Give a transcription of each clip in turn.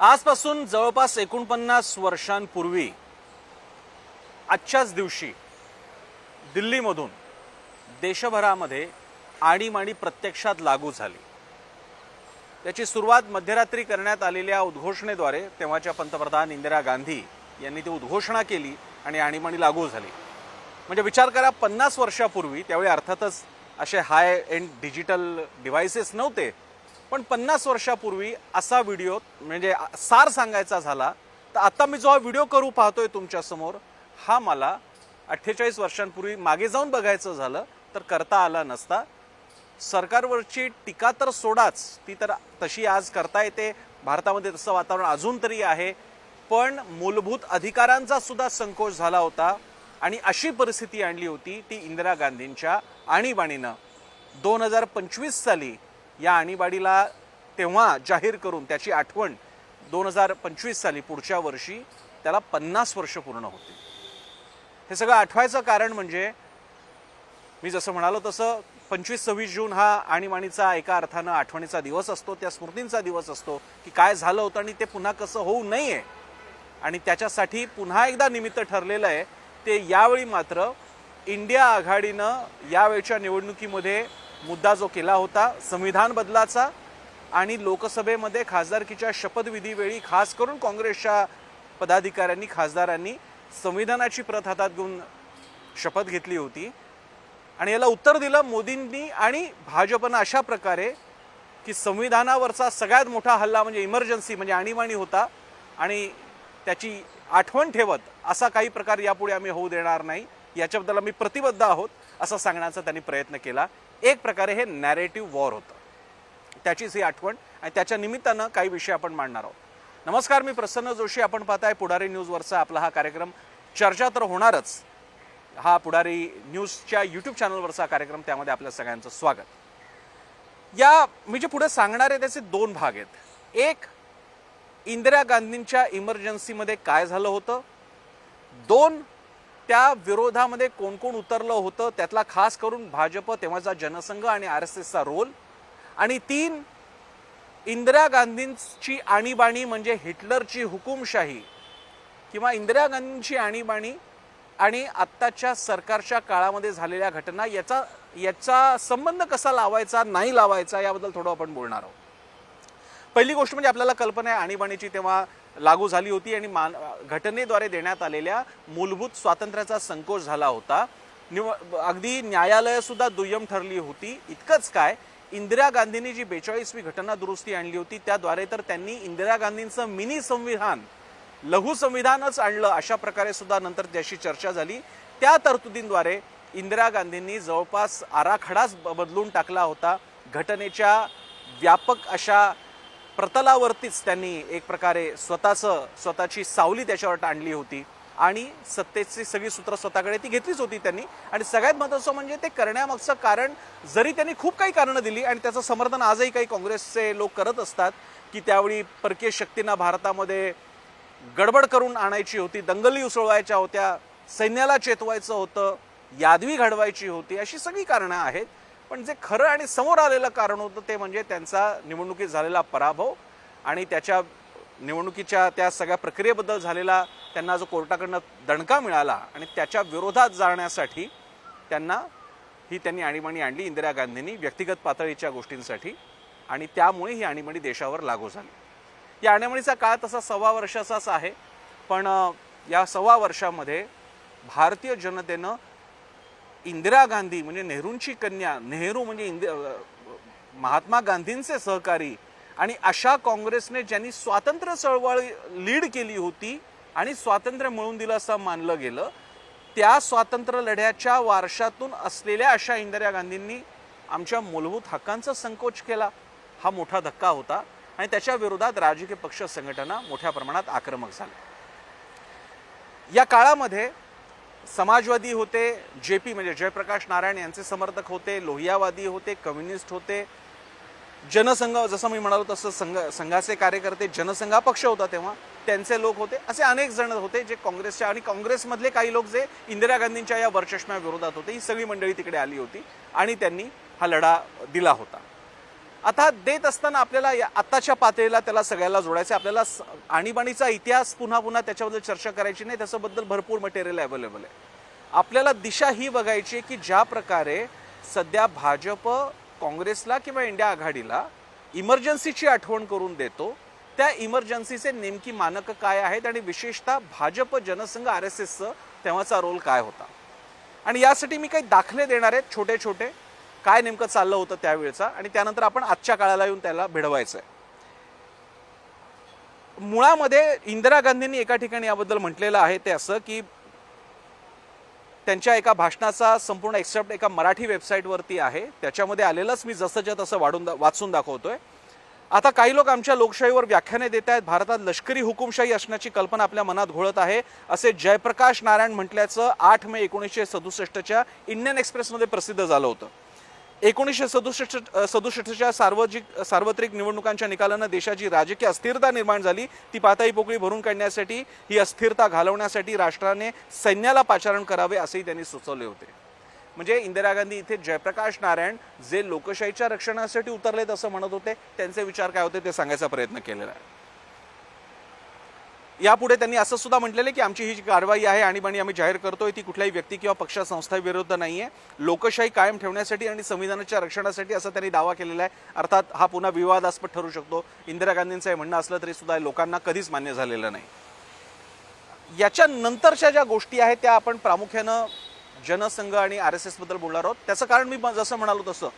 आजपासून जवळपास एकोणपन्नास वर्षांपूर्वी आजच्याच दिवशी दिल्लीमधून देशभरामध्ये आणीमाणी प्रत्यक्षात लागू झाली. त्याची सुरुवात मध्यरात्री करण्यात आलेल्या उद्घोषणेद्वारे तेव्हाच्या पंतप्रधान इंदिरा गांधी यांनी ती उद्घोषणा केली आणि आणीमाणी लागू झाली. म्हणजे विचार करा पन्नास वर्षापूर्वी त्यावेळी अर्थातच असे हाय एंड डिजिटल डिव्हायसेस नव्हते पण पन्नास वर्षापूर्वी असा व्हिडिओ म्हणजे सार सांगायचा झाला तर आता मी जो हा व्हिडिओ करू पाहतोय तुमच्यासमोर हा मला अठ्ठेचाळीस वर्षांपूर्वी मागे जाऊन बघायचं झालं तर करता आला नसता. सरकारवरची टीका तर सोडाच ती तर तशी आज करता येते. भारतामध्ये तसं वातावरण अजून तरी आहे. पण मूलभूत अधिकारांचा सुद्धा संकोच झाला होता आणि अशी परिस्थिती आणली होती ती इंदिरा गांधींच्या आणीबाणीनं. दोन हजार पंचवीस साली या आणीबाणीला तेव्हा जाहीर करून त्याची आठवण दोन हजार पंचवीस साली पुढच्या वर्षी त्याला पन्नास वर्ष पूर्ण होती हे सगळं आठवायचं कारण म्हणजे मी जसं म्हणालो तसं पंचवीस सव्वीस जून हा आणीबाणीचा एका अर्थानं आठवणीचा दिवस असतो त्या स्मृतींचा दिवस असतो की काय झालं होतं आणि ते पुन्हा कसं होऊ नये. आणि त्याच्यासाठी पुन्हा एकदा निमित्त ठरलेलं आहे ते यावेळी मात्र इंडिया आघाडीनं यावेळच्या निवडणुकीमध्ये मुद्दा जो केला होता संविधान बदलाचा आणि लोकसभेमध्ये खासदारकीच्या शपथविधीवेळी खास करून काँग्रेसच्या पदाधिकाऱ्यांनी खासदारांनी संविधानाची प्रत हातात घेऊन शपथ घेतली होती. आणि याला उत्तर दिलं मोदींनी आणि भाजपनं अशा प्रकारे की संविधानावरचा सगळ्यात मोठा हल्ला म्हणजे इमर्जन्सी म्हणजे आणीबाणी होता आणि त्याची आठवण ठेवत असा काही प्रकार यापुढे आम्ही होऊ देणार नाही. याच्याबद्दल आम्ही प्रतिबद्ध आहोत असं सांगण्याचा त्यांनी प्रयत्न केला. एक प्रकारे हे नॅरेटिव्ह वॉर होतं. त्याचीच ही आठवण आणि त्याच्या निमित्तानं काही विषय आपण मांडणार आहोत. नमस्कार मी प्रसन्न जोशी. आपण पाहताय पुढारी न्यूजवरचा आपला हा कार्यक्रम. चर्चा तर होणारच. हा पुढारी न्यूजच्या यूट्यूब चॅनलवरचा कार्यक्रम. त्यामध्ये आपल्या सगळ्यांचं स्वागत. या मी जे पुढे सांगणार आहे त्याचे दोन भाग आहेत. एक इंदिरा गांधींच्या इमर्जन्सीमध्ये काय झालं होतं? दोन त्या विरोधामध्ये कोण कोण उतरलं होतं त्यातला खास करून भाजप तेव्हाचा जनसंघ आणि आर एस एसचा रोल. आणि तीन इंदिरा गांधींची आणीबाणी म्हणजे हिटलरची हुकुमशाही किंवा इंदिरा गांधींची आणीबाणी आणि आत्ताच्या सरकारच्या काळामध्ये झालेल्या घटना याचा याचा संबंध कसा लावायचा नाही लावायचा याबद्दल थोडं आपण बोलणार आहोत. पहिली गोष्ट म्हणजे आपल्याला कल्पना आहे आणीबाणीची तेव्हा लागू झाली होती आणि मान घटनेद्वारे देण्यात आलेल्या मूलभूत स्वातंत्र्याचा संकोच झाला होता. निव अगदी न्यायालयसुद्धा दुय्यम ठरली होती. इतकंच काय इंदिरा गांधींनी जी बेचाळीसवी घटना दुरुस्ती आणली होती त्याद्वारे तर त्यांनी इंदिरा गांधींचं मिनी संविधान लघु संविधानच आणलं अशा प्रकारे सुद्धा नंतर त्याची चर्चा झाली. त्या तरतुदींद्वारे इंदिरा गांधींनी जवळपास आराखडाच ब- बदलून टाकला होता. घटनेच्या व्यापक अशा प्रतलावरतीच त्यांनी एक प्रकारे स्वतःचं स्वतःची सावली त्याच्यावर आणली होती. आणि सत्तेची सगळी सूत्र स्वतःकडे ती घेतलीच होती त्यांनी. आणि सगळ्यात महत्त्वाचं म्हणजे ते करण्यामागचं कारण जरी त्यांनी खूप काही कारणं दिली आणि त्याचं समर्थन आजही काही काँग्रेसचे लोक करत असतात की त्यावेळी परकीय शक्तींना भारतामध्ये गडबड करून आणायची होती दंगली उसळवायच्या होत्या सैन्याला चेतवायचं होतं यादवी घडवायची होती अशी सगळी कारणं आहेत. पण जे खरं आणि समोर आलेलं कारण होतं ते म्हणजे त्यांचा निवडणुकीत झालेला पराभव आणि त्याच्या निवडणुकीच्या त्या सगळ्या प्रक्रियेबद्दल झालेला त्यांना जो कोर्टाकडनं दणका मिळाला आणि त्याच्या विरोधात जाण्यासाठी त्यांना ही त्यांनी आणीबाणी आणली इंदिरा गांधींनी व्यक्तिगत पातळीच्या गोष्टींसाठी आणि त्यामुळे ही आणीबाणी देशावर लागू झाली. या आणीबाणीचा काळ तसा सव्वा वर्षाचाच आहे पण या सव्वा वर्षामध्ये भारतीय जनतेनं इंदिरा गांधी म्हणजे नेहरूंची कन्या नेहरू म्हणजे इंदि महात्मा गांधींचे सहकारी आणि अशा काँग्रेसने ज्यांनी स्वातंत्र्य चळवळ लीड केली होती आणि स्वातंत्र्य मिळवून दिलं असं मानलं गेलं त्या स्वातंत्र्य लढ्याच्या वारशातून असलेल्या अशा इंदिरा गांधींनी आमच्या मूलभूत हक्कांचा संकोच केला. हा मोठा धक्का होता आणि त्याच्या विरोधात राजकीय पक्ष संघटना मोठ्या प्रमाणात आक्रमक झाल्या. या काळामध्ये समाजवादी होते जे पी म्हणजे जयप्रकाश नारायण यांचे समर्थक होते लोहियावादी होते कम्युनिस्ट होते. जनसंघ जसं मी म्हणालो तसं संघ संघाचे कार्यकर्ते जनसंघा पक्ष होता तेव्हा त्यांचे लोक होते. असे अनेक जण होते जे काँग्रेसच्या आणि काँग्रेसमधले काही लोक जे इंदिरा गांधींच्या या वरचष्म्याविरोधात होते ही सगळी मंडळी तिकडे आली होती आणि त्यांनी हा लढा दिला होता. आता देत असताना आपल्याला या आत्ताच्या पातळीला त्याला सगळ्याला जोडायचं आहे. आपल्याला स- आणीबाणीचा इतिहास पुन्हा पुन्हा त्याच्याबद्दल चर्चा करायची नाही. त्याच्याबद्दल भरपूर मटेरियल अवेलेबल आहे. आपल्याला दिशा ही बघायची आहे की ज्या प्रकारे सध्या भाजप काँग्रेसला किंवा इंडिया आघाडीला इमर्जन्सीची आठवण करून देतो त्या इमर्जन्सीचे नेमकी मानकं काय आहेत आणि विशेषतः भाजप जनसंघ आर एस एसचं तेव्हाचा रोल काय होता. आणि यासाठी मी काही दाखले देणार आहेत छोटे छोटे काय नेमकं चाललं होतं त्यावेळेचा? आणि त्यानंतर आपण आजच्या काळाला येऊन त्याला भिडवायचं आहे मुळामध्ये इंदिरा गांधींनी एका ठिकाणी याबद्दल म्हटलेलं आहे ते असं की त्यांच्या एका भाषणाचा संपूर्ण एक्सेप्ट एका मराठी वेबसाईटवरती आहे. त्याच्यामध्ये आलेलंच मी जसंच्या तसं वाढून दा- वाचून दाखवतोय. आता काही लोक आमच्या लोकशाहीवर व्याख्याने देत आहेत. भारतात लष्करी हुकुमशाही असण्याची कल्पना आपल्या मनात घोळत आहे असे जयप्रकाश नारायण म्हटल्याचं आठ मे एकोणीसशे सदुसष्टच्या इंडियन एक्सप्रेसमध्ये प्रसिद्ध झालं होतं. एकोणीसशे सदुसष्ट सदुसष्टच्या सार्वजिक सार्वत्रिक निवडणुकांच्या निकालानं देशाची राजकीय अस्थिरता निर्माण झाली. ती पाताई पोकळी भरून काढण्यासाठी ही अस्थिरता घालवण्यासाठी राष्ट्राने सैन्याला पाचारण करावे असेही त्यांनी सुचवले होते. म्हणजे इंदिरा गांधी इथे जयप्रकाश नारायण जे लोकशाहीच्या रक्षणासाठी उतरलेत असं म्हणत होते त्यांचे विचार काय होते ते सांगायचा प्रयत्न केलेला आहे. यापुढे त्यांनी असं सुद्धा म्हटलेलं की आमची ही जी कारवाई आहे आणीबाणी आम्ही जाहीर करतोय ती कुठल्याही व्यक्ती किंवा पक्ष संस्थेविरुद्ध नाहीये. लोकशाही कायम ठेवण्यासाठी आणि संविधानाच्या रक्षणासाठी असं त्यांनी दावा केलेला आहे. अर्थात हा पुन्हा विवादास्पद ठरू शकतो. इंदिरा गांधींचं हे म्हणणं असलं तरी सुद्धा लोकांना कधीच मान्य झालेलं नाही. याच्या नंतरच्या ज्या गोष्टी आहेत त्या आपण प्रामुख्यानं जनसंघ आणि आर एस एसबद्दल बोलणार आहोत. त्याचं कारण मी जसं म्हणालो तसं.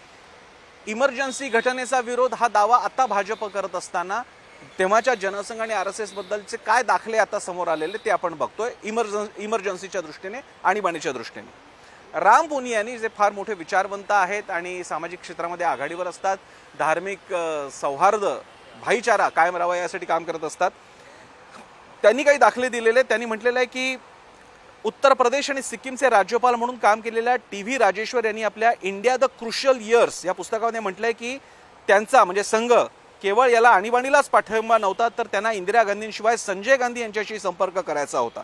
इमर्जन्सी घटनेचा विरोध हा दावा आता भाजप करत असताना तेव्हाच्या जनसंघ आणि आर एस एसबद्दलचे काय दाखले आता समोर आलेले ते आपण बघतोय इमर्जन इमर्जन्सीच्या दृष्टीने आणीबाणीच्या दृष्टीने. राम पुनियानी जे फार मोठे विचारवंत आहेत आणि सामाजिक क्षेत्रामध्ये आघाडीवर असतात धार्मिक सौहार्द भाईचारा कायम राहावा यासाठी काम करत असतात. त्यांनी काही दाखले दिलेले त्यांनी म्हटलेलं आहे की उत्तर प्रदेश आणि सिक्कीमचे राज्यपाल म्हणून काम केलेल्या टी व्ही राजेश्वर यांनी आपल्या इंडिया द क्रुशल इयर्स या पुस्तकामध्ये म्हटलंय की त्यांचा म्हणजे संघ केवळ याला आणीबाणीलाच पाठिंबा नव्हता तर त्यांना इंदिरा गांधींशिवाय संजय गांधी यांच्याशी संपर्क करायचा होता.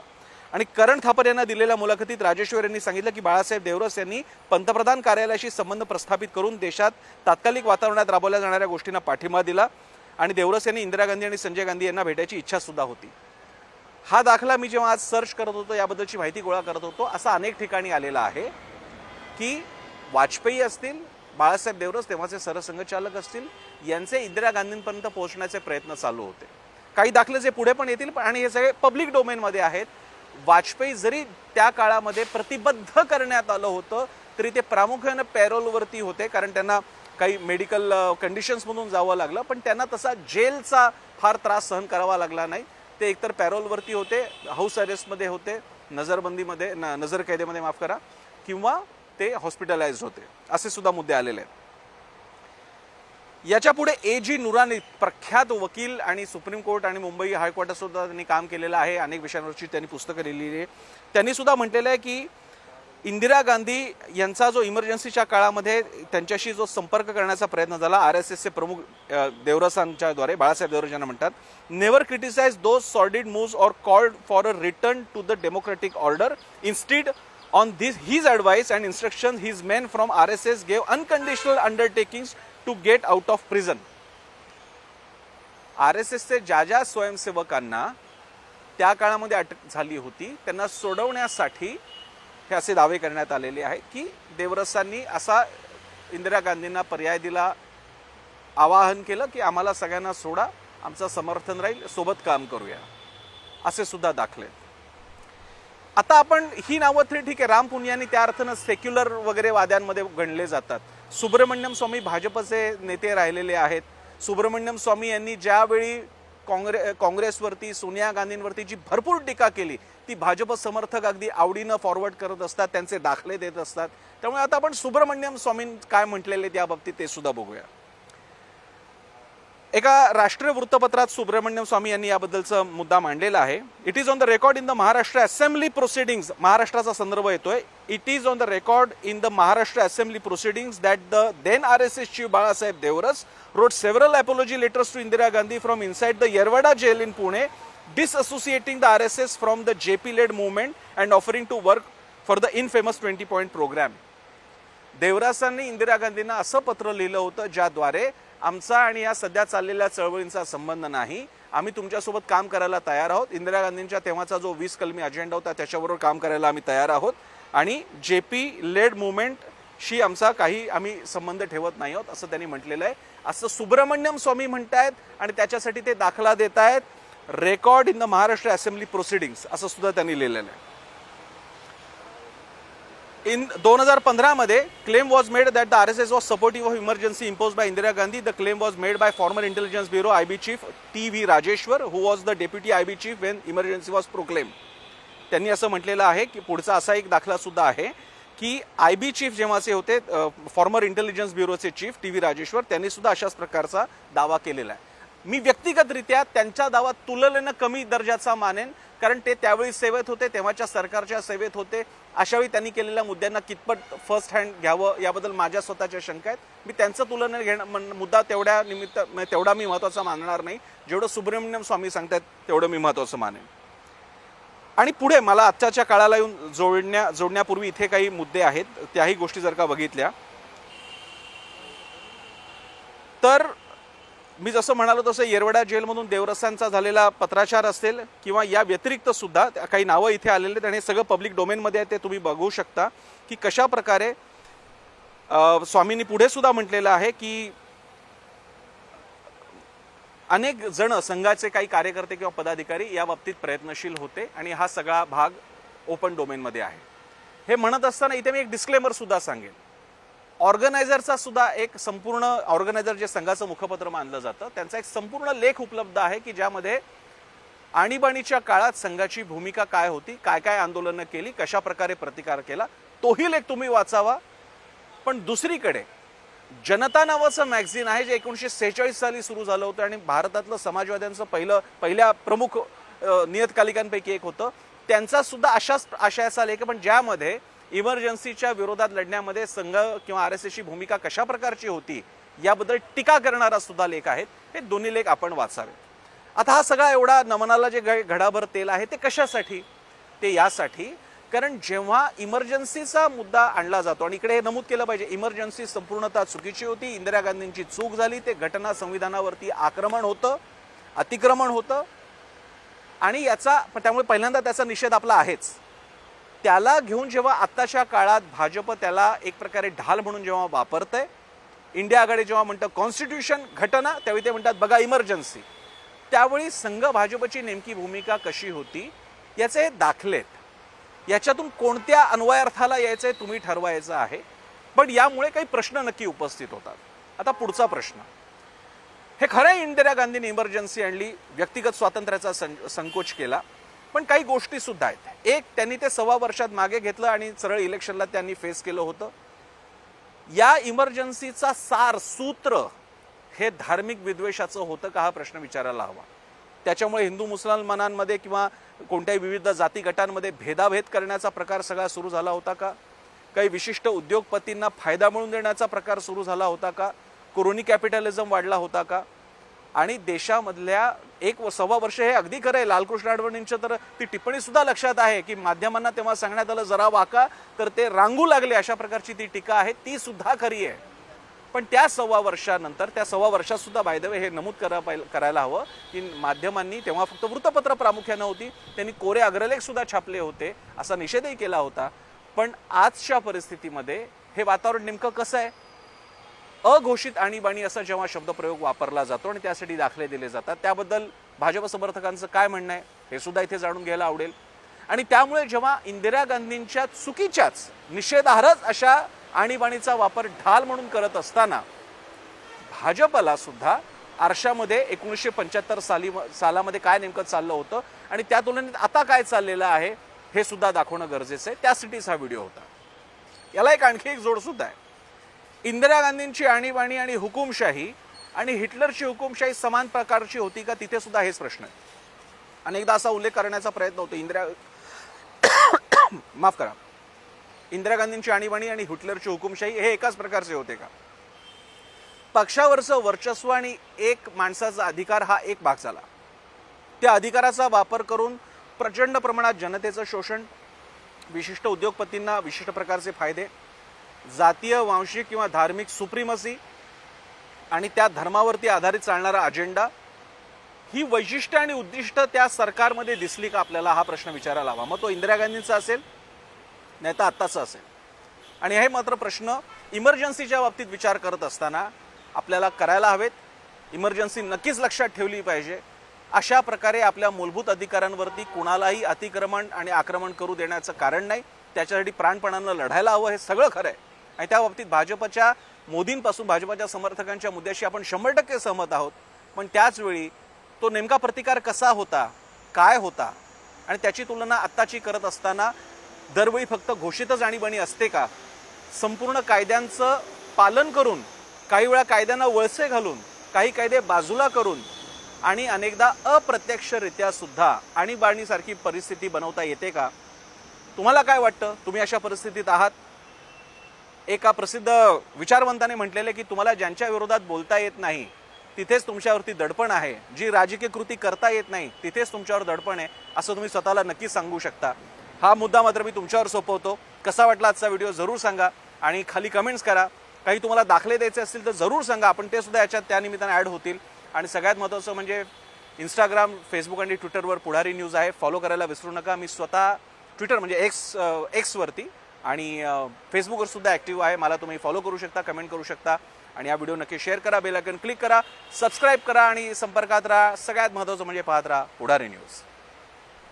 आणि करण थापर यांना दिलेल्या मुलाखतीत राजेश्वर यांनी सांगितलं की बाळासाहेब देवरस यांनी पंतप्रधान कार्यालयाशी संबंध प्रस्थापित करून देशात तात्कालिक वातावरणात राबवल्या जाणाऱ्या गोष्टींना पाठिंबा दिला आणि देवरस यांनी इंदिरा गांधी आणि संजय गांधी यांना भेटायची इच्छासुद्धा होती. हा दाखला मी जेव्हा आज सर्च करत होतो याबद्दलची माहिती गोळा करत होतो असा अनेक ठिकाणी आलेला आहे की वाजपेयी असतील बाळासाहेब देवरस तेव्हाचे सरसंघचालक असतील यांचे इंदिरा गांधींपर्यंत पोहोचण्याचे प्रयत्न चालू होते. काही दाखले जे पुढे पण येतील पण आणि हे सगळे पब्लिक डोमेनमध्ये आहेत वाजपेयी जरी त्या काळामध्ये प्रतिबद्ध करण्यात आलं होतं तरी ते प्रामुख्यानं पॅरोलवरती होते कारण त्यांना काही मेडिकल कंडिशन्समधून जावं लागलं पण त्यांना तसा जेलचा फार त्रास सहन करावा लागला नाही. ते एकतर पॅरोलवरती होते हाऊस अरेस्टमध्ये होते नजरबंदीमध्ये न नजर कैदेमध्ये माफ करा किंवा ते हॉस्पिटलाइज होते असे सुद्धा मुद्दे आलेले आहेत. याच्यापुढे ए जी नुरानी प्रख्यात वकील आणि सुप्रीम कोर्ट आणि मुंबई हायकोर्टातसुद्धा त्यांनी काम केलेलं आहे. अनेक विषयांवरची त्यांनी पुस्तकं लिहिलेली आहे त्यांनी सुद्धा म्हटलेलं आहे की इंदिरा गांधी यांचा जो इमर्जन्सीच्या काळामध्ये त्यांच्याशी जो संपर्क करण्याचा प्रयत्न झाला आर एस एसचे प्रमुख देवरसांच्याद्वारे बाळासाहेब देवरस यांना म्हणतात never criticise those sordid moves or called for a return to the democratic order instead on this his advice and instruction his men from R S S gave unconditional undertakings to get out of prison R S एसचे ज्या ज्या स्वयंसेवकांना त्या काळामध्ये अटक झाली होती त्यांना सोडवण्यासाठी हे असे दावे करण्यात आलेले आहेत की देवरसांनी असा इंदिरा गांधींना पर्याय दिला आवाहन केलं की आम्हाला सगळ्यांना सोडा आमचं समर्थन राहील सोबत काम करूया. असे सुद्धा दाखले. आता आपण ही नावं तरी ठीक आहे. राम पुनियानी त्या अर्थानं सेक्युलर वगैरे वाद्यांमध्ये गणले जातात. सुब्रमण्यम स्वामी भाजपचे नेते राहिलेले आहेत. सुब्रमण्यम स्वामी यांनी ज्यावेळी काँग्रे काँग्रेसवरती सोनिया गांधींवरती जी भरपूर टीका केली ती भाजप समर्थक अगदी आवडीनं फॉरवर्ड करत असतात त्यांचे दाखले देत असतात. त्यामुळे आता आपण सुब्रमण्यम स्वामी काय म्हटलेले त्या बाबतीत ते सुद्धा बघूया. एका राष्ट्रीय वृत्तपत्रात सुब्रमण्यम स्वामी यांनी याबद्दलचा मुद्दा मांडलेला आहे. It is on the record in the Maharashtra assembly proceedings महाराष्ट्राचा संदर्भ येतोय. It is on the record in the Maharashtra assembly proceedings that the then R S S chief Balasaheb Deoras wrote several apology letters to Indira Gandhi from inside the Yerwada jail in Pune, disassociating the RSS from the JP-led movement and offering to work for the infamous 20-point program. देवरासांनी इंदिरा गांधींना असं पत्र लिहिलं होतं ज्याद्वारे आमचा आणि या सध्या चाललेल्या चळवळींचा संबंध नाही. आम्ही तुमच्यासोबत काम करायला तयार आहोत. इंदिरा गांधींच्या तेव्हाचा जो वीस कलमी अजेंडा होता त्याच्याबरोबर काम करायला आम्ही तयार आहोत. आणि जे पी लेड मुवमेंटशी आमचा काही आम्ही संबंध ठेवत नाही आहोत असं त्यांनी म्हटलेलं आहे. असं सुब्रमण्यम स्वामी म्हणतायत आणि त्याच्यासाठी ते दाखला देत आहेत record in the Maharashtra assembly proceedings असं सुद्धा त्यांनी लिहिलेलं आहे. इन दोन हजार पंधरामध्ये claim was made that the R S S was supportive of emergency impose by Indira Gandhi the claim was made by former intelligence bureau I B chief T V Rajeshwar who was the deputy I B chief when emergency was proclaim त्यांनी असं म्हटलेलं आहे की पुढचा असा एक दाखला सुद्धा आहे की आय बी चीफ जेव्हाचे होते फॉर्मर इंटेलिजन्स ब्युरोचे चीफ टी व्ही राजेश्वर त्यांनी सुद्धा अशाच प्रकारचा दावा केलेला आहे. मी व्यक्तिगतरित्या त्यांचा दावा तुलनेनं कमी दर्जाचा मानेन कारण ते त्यावेळी सेवेत होते तेव्हाच्या सरकारच्या सेवेत होते. अशावेळी त्यांनी केलेल्या मुद्द्यांना कितपत फर्स्ट हँड घ्यावं याबद्दल माझ्या स्वतःच्या शंका आहेत. मी त्यांचं तुलनेत घेणं म्हण- मुद्दा तेवढ्या निमित्त तेवढा मी महत्त्वाचा मानणार नाही. जेवढं सुब्रमण्यम स्वामी सांगतात तेवढं मी महत्त्वाचं मानेन. आणि पुढे मला आजच्या काळाला येऊन जोडण्या जोडण्यापूर्वी इथे काही मुद्दे आहेत त्याही गोष्टी जर का बघितल्या. तर मी जसं म्हणालो तसं येरवडा जेलमधून देवरस्यांचा झालेला पत्राचार असेल किंवा या व्यतिरिक्त सुद्धा काही नावं इथे आलेले आहेत आणि हे सगळं पब्लिक डोमेनमध्ये आहे ते तुम्ही बघू शकता की कशा प्रकारे स्वामींनी पुढे सुद्धा म्हटलेलं आहे की अनेक जण संघाचे काही कार्यकर्ते किंवा पदाधिकारी या बाबतीत प्रयत्नशील होते आणि हा सगळा भाग ओपन डोमेनमध्ये आहे. हे म्हणत असताना इथे मी एक डिस्क्लेमर सुद्धा सांगेन. ऑर्गनायझरचा सुद्धा एक संपूर्ण ऑर्गनायझर जे संघाचं मुखपत्र मानलं जातं त्यांचा एक संपूर्ण लेख उपलब्ध आहे की ज्यामध्ये आणीबाणीच्या काळात संघाची भूमिका काय होती काय काय आंदोलनं केली कशा प्रकारे प्रतिकार केला तोही लेख तुम्ही वाचावा. पण दुसरीकडे जनता नावाचं मॅगझिन आहे जे एकोणीसशे सेहेचाळीस साली सुरू झालं होतं आणि भारतातलं समाजवाद्यांचं पहिलं पहिल्या प्रमुख नियतकालिकांपैकी एक होतं. त्यांचा सुद्धा अशाच आशयाचा लेख आहे, पण ज्यामध्ये इमर्जन्सीच्या विरोधात लढण्यामध्ये संघ किंवा आर एस एसची भूमिका कशा प्रकारची होती याबद्दल टीका करणारा सुद्धा लेख आहेत. हे दोन्ही लेख आपण वाचावे. आता हा सगळा एवढा नमनाला जे घडाभर तेल आहे ते कशासाठी? ते यासाठी कारण जेव्हा इमर्जन्सीचा मुद्दा आणला जातो आणि इकडे हे नमूद केलं पाहिजे इमर्जन्सी संपूर्णतः चुकीची होती इंदिरा गांधींची चूक झाली ते घटना संविधानावरती आक्रमण होतं अतिक्रमण होतं आणि याचा त्यामुळे पहिल्यांदा त्याचा निषेध आपला आहेच. त्याला घेऊन जेव्हा आत्ताच्या काळात भाजप त्याला एक प्रकारे ढाल म्हणून जेव्हा वापरतंय इंडिया आघाडी जेव्हा म्हणतं कॉन्स्टिट्यूशन घटना त्यावेळी ते म्हणतात बघा इमर्जन्सी. त्यावेळी संघ भाजपची नेमकी भूमिका कशी होती याचे हे दाखले आहेत याच्यातून कोणत्या अन्वयार्थाला यायचं आहे तुम्ही ठरवायचं आहे. पण यामुळे काही प्रश्न नक्की उपस्थित होतात. आता पुढचा प्रश्न. हे खरं इंदिरा गांधींनी इमर्जन्सी आणली व्यक्तिगत स्वातंत्र्याचा सं- संकोच केला. पण काही गोष्टी सुद्धा आहेत. एक त्यांनी ते सव्वा वर्षात मागे घेतलं आणि सरळ इलेक्शनला त्यांनी फेस केलं होतं. या इमर्जन्सीचा सार सूत्र हे धार्मिक विद्वेषाचं होतं का हा प्रश्न विचारायला हवा. त्याच्यामुळे हिंदू मुसलमानांमध्ये किंवा कोणत्याही विविध जाती गटांमध्ये भेदाभेद करण्याचा प्रकार सगळा सुरू झाला होता का? काही विशिष्ट उद्योगपतींना फायदा मिळवून देण्याचा प्रकार सुरू झाला होता का? कोरोनी कॅपिटलिझम वाढला होता का? आणि देशामधल्या एक व- सव्वा वर्ष हे अगदी खरं आहे. लालकृष्ण अडवाणींचं तर ती टिप्पणी सुद्धा लक्षात आहे की माध्यमांना तेव्हा सांगण्यात आलं जरा वाका तर ते रांगू लागले अशा प्रकारची ती टीका आहे. ती सुद्धा खरी आहे. पण त्या सव्वा वर्षानंतर त्या सव्वा वर्षात सुद्धा बायदवे हे नमूद करा करायला हवं की माध्यमांनी तेव्हा फक्त वृत्तपत्र प्रामुख्यानं होती त्यांनी कोरे अग्रलेख सुद्धा छापले होते असा निषेधही केला होता. पण आजच्या परिस्थितीमध्ये हे वातावरण नेमकं कसं आहे? अघोषित आणीबाणी असा जेव्हा शब्दप्रयोग वापरला जातो आणि त्यासाठी दाखले दिले जातात त्याबद्दल भाजप समर्थकांचं काय म्हणणं आहे हे सुद्धा इथे जाणून घ्यायला आवडेल. आणि त्यामुळे जेव्हा इंदिरा गांधींच्या चुकीच्याच निषेधार्हच अशा आणीबाणीचा वापर ढाल म्हणून करत असताना भाजपला सुद्धा आरशामध्ये एकोणीसशे पंच्याहत्तर साली सालामध्ये काय नेमकं चाललं होतं आणि त्या तुलनेत आता काय चाललेलं आहे हे सुद्धा दाखवणं गरजेचं आहे. त्यासाठीच हा व्हिडिओ होता. याला एक आणखी एक जोडसुद्धा आहे. इंदिरा गांधींची आणीबाणी आणि हुकुमशाही आणि हिटलरची हुकुमशाही समान प्रकारची होती का तिथे सुद्धा हेच प्रश्न आहे. अनेकदा असा उल्लेख करण्याचा प्रयत्न होतो. इंदिरा माफ करा. इंदिरा गांधींची आणीबाणी आणि हिटलरची हुकुमशाही हे एकाच प्रकारचे होते का? पक्षावरचं वर्चस्व आणि एक माणसाचा अधिकार हा एक भाग झाला. त्या अधिकाराचा वापर करून प्रचंड प्रमाणात जनतेचं शोषण विशिष्ट उद्योगपतींना विशिष्ट प्रकारचे फायदे जातीय वांशिक किंवा धार्मिक सुप्रिमसी आणि त्या धर्मावरती आधारित चालणारा अजेंडा ही वैशिष्ट्य आणि उद्दिष्ट त्या सरकारमध्ये दिसली का आपल्याला हा प्रश्न विचारायला हवा. मग तो इंदिरा गांधींचा असेल नाही तर आत्ताचं असेल. आणि हे मात्र प्रश्न इमर्जन्सीच्या बाबतीत विचार करत असताना आपल्याला करायला हवेत. इमर्जन्सी नक्कीच लक्षात ठेवली पाहिजे. अशा प्रकारे आपल्या मूलभूत अधिकारांवरती कुणालाही अतिक्रमण आणि आक्रमण करू देण्याचं कारण नाही. त्याच्यासाठी प्राणपणानं लढायला हवं हे सगळं खरं आहे. आणि त्या बाबतीत भाजपच्या मोदींपासून भाजपच्या समर्थकांच्या मुद्द्याशी आपण शंभर टक्के सहमत आहोत. पण त्याचवेळी तो नेमका प्रतिकार कसा होता काय होता आणि त्याची तुलना आत्ताची करत असताना दरवेळी फक्त घोषितच आणीबाणी असते का? संपूर्ण कायद्यांचं पालन करून काही वेळा कायद्यांना वळसे घालून काही कायदे बाजूला करून आणि अनेकदा अप्रत्यक्षरित्या सुद्धा आणीबाणीसारखी परिस्थिती बनवता येते का? तुम्हाला काय वाटतं? तुम्ही अशा परिस्थितीत आहात? एका प्रसिद्ध विचारवंताने म्हटलेले की तुम्हाला ज्यांच्या विरोधात बोलता येत नाही तिथेच तुमच्यावरती दडपण आहे. जी राजकीय कृती करता येत नाही तिथेच तुमच्यावर दडपण आहे असं तुम्ही स्वतःला नक्की सांगू शकता. हा मुद्दा मात्र मी तुमच्यावर सोपवतो. कसा वाटला आजचा व्हिडिओ जरूर सांगा आणि खाली कमेंट्स करा. काही तुम्हाला दाखले द्यायचे असतील तर जरूर सांगा. आपण ते सुद्धा याच्यात त्यानिमित्तानं ॲड होतील. आणि सगळ्यात महत्त्वाचं म्हणजे इंस्टाग्राम फेसबुक आणि ट्विटरवर पुढारी न्यूज आहे. फॉलो करायला विसरू नका. मी स्वतः ट्विटर म्हणजे एक्स एक्सवरती आणि फेसबुकवर सुद्धा ॲक्टिव्ह आहे. मला तुम्ही फॉलो करू शकता कमेंट करू शकता. आणि हा व्हिडिओ नक्की शेअर करा. बेल आयकन क्लिक करा. सबस्क्राईब करा आणि संपर्कात राहा. सगळ्यात महत्त्वाचं म्हणजे पाहत राहा Pudhari news